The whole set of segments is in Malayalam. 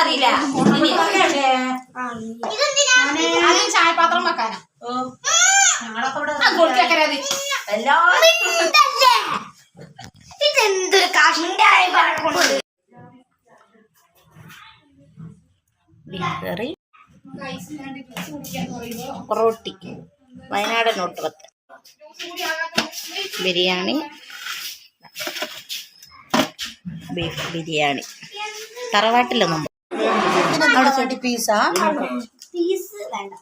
അറിയില്ല. അത് ചായപാത്രം വെക്കാനാ. കൊടുക്കരാത് ഇതെന്തൊരു കഷ്ടായ കൊണ്ട് ബീഫ് കറി റോട്ടി വയനാടൻ ഒട്ടുപത്ത് ബിരിയാണി ബീഫ് ബിരിയാണി. തറവാട്ടിലൊന്നും അവിടെ പീസാ? പീസ് വേണ്ട.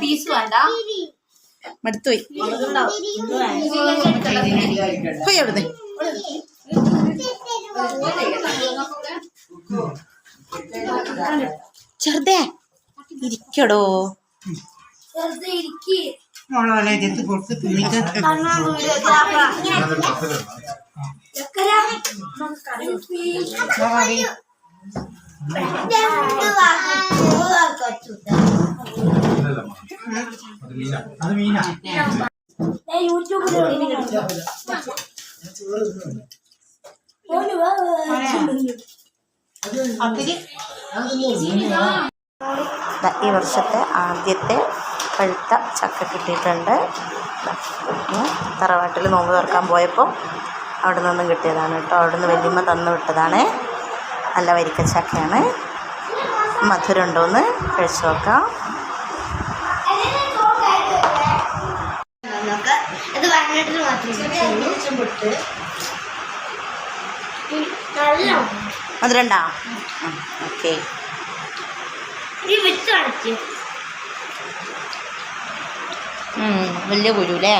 പീസ് വേണ്ട? മടുത്തുപോയി. പോയി അവിടുന്ന്. ചെറുതേ ഇരിക്കടോ. ചെറുതേ ഇരിക്ക്. മോളെ ചെത്ത് കൊടുത്ത് തുണിക്ക്? അത് മീനാ. യൂട്യൂബിൽ ഈ വർഷത്തെ ആദ്യത്തെ പഴുത്ത ചക്ക കിട്ടിയിട്ടുണ്ട്. തറവാട്ടിൽ നോമ്പ് തുറക്കാൻ പോയപ്പോൾ അവിടെ നിന്നും കിട്ടിയതാണ് കേട്ടോ. അവിടെ നിന്ന് വലിയമ്മ തന്നു വിട്ടതാണ്. നല്ല വരിക്ക ചക്കയാണ്. മധുരം ഉണ്ടോയെന്ന് കഴിച്ചു നോക്കാം. മധുരണ്ടാ വയനാട്ടിൽ ഓക്കെ. വിത്ത് അടച്ച് വലിയ കുരു അല്ലേ